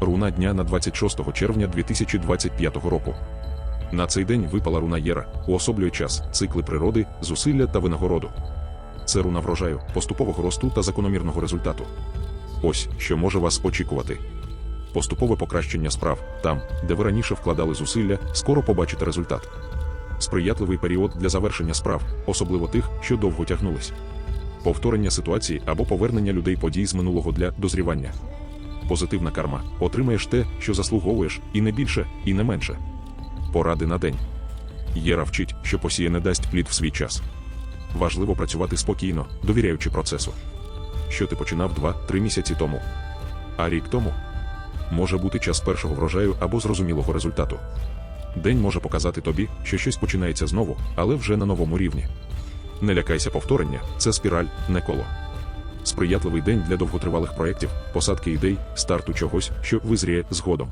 Руна дня на 26 червня 2025 року. На цей день випала руна Єра, уособлює час, цикли природи, зусилля та винагороду. Це руна врожаю, поступового росту та закономірного результату. Ось що може вас очікувати. Поступове покращення справ там, де ви раніше вкладали зусилля, скоро побачите результат. Сприятливий період для завершення справ, особливо тих, що довго тягнулись. Повторення ситуації або повернення людей подій з минулого для дозрівання. Позитивна карма. Отримаєш те, що заслуговуєш, і не більше, і не менше. Поради на день. Єра вчить, що посіяне дасть плід в свій час. Важливо працювати спокійно, довіряючи процесу. Що ти починав 2-3 місяці тому. А рік тому може бути час першого врожаю або зрозумілого результату. День може показати тобі, що щось починається знову, але вже на новому рівні. Не лякайся повторення, це спіраль, не коло. Сприятливий день для довготривалих проєктів, посадки ідей, старту чогось, що визріє згодом.